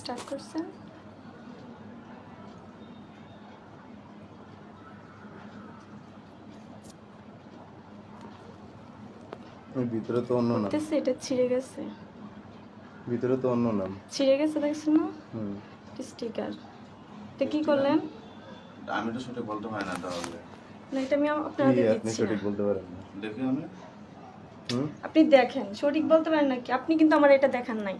Start করছেন ভিতরে তো অন্য নাম। দেখতেছে এটা ছিঁড়ে গেছে। ভিতরে তো অন্য নাম। ছিঁড়ে গেছে দেখছেন না? হুম। স্টিকার এটা কি করলেন? আমি তো সঠিক বলতে পারি না তাহলে। না এটা আমি আপনাদের কি আপনি সঠিক বলতে পারেন না? দেখি আমি। হুম? আপনি দেখেন সঠিক বলতে পারেন নাকি? আপনি কিন্তু আমার এটা দেখান নাই।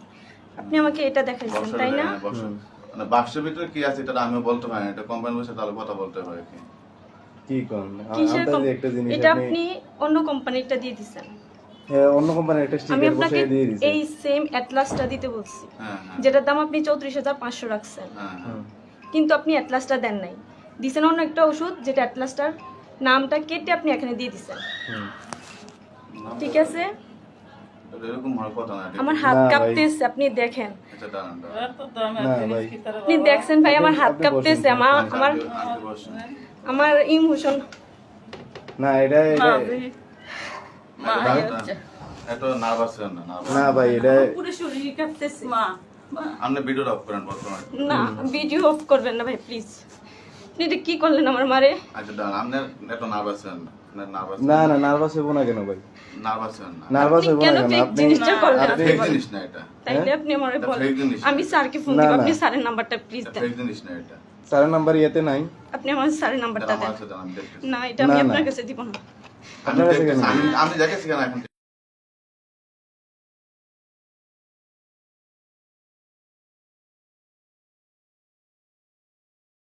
আপনি আমাকে এটা দেখাইছেন তাই না? হ্যাঁ, মানে বাক্সের ভিতরে কি আছে এটা আমিও বলতে পারি না এটা কোম্পানি বসে তাহলে কথা বলতে হয় কি। কি কোন? একটা জিনিস এটা আপনি অন্য কোম্পানিটা দিয়ে দিছেন। হ্যাঁ, অন্য কোম্পানির একটা স্টিকার বসিয়ে দিয়ে দিয়েছি এই সেম অ্যাটলাসটা দিতে বলছি। হ্যাঁ হ্যাঁ। যেটার দাম আপনি চৌত্রিশ হাজার পাঁচশো রাখছেন। হ্যাঁ হ্যাঁ। হুম। কিন্তু আপনি অ্যাটলাসটা দেন নাই। দিছেন অন্য একটা ওষুধ যেটা অ্যাটলাসটার নামটা কেটে আপনি এখানে দিয়ে দিছেন। ঠিক আছে? আমার হাত না, কাঁপতেছে আপনি দেখেন। আপনি দেখছেন ভাই আমার হাত কাঁপতেছে আমার আমার ইমোশন না এটা এটা এটা- এটা নার্ভাস না ভাই এটা পুরো শরীর কাঁপতেছে আপনি ভিডিও অফ করেন বর্তমানে। না ভিডিও অফ করবেন না ভাই প্লিজ আপনি এটা কি করলেন আমার মারে? আচ্ছা দাঁড়ান আপনি এত নার্ভাস না। নার্ভাস না না নার্ভাস হইব না কেন ভাই? নার্ভাস না। নার্ভাস হইব না কেন আপনি জিনিসটা করলেন? আপনি-। জিনিস না এটা। তাইলে আপনি আমারে বলেন। আমি স্যারকে ফোন দিব আপনি স্যারের নাম্বারটা প্লিজ এটা দেন। ফেক জিনিস না এটা। চারের নাম্বার ইয়েতে নাই। আপনি আমার স্যারের নাম্বারটা দেন। না এটা আমি। আপনার কাছে দিব না। আপনার কাছে আমি- আমি দেখেছি কেন এখন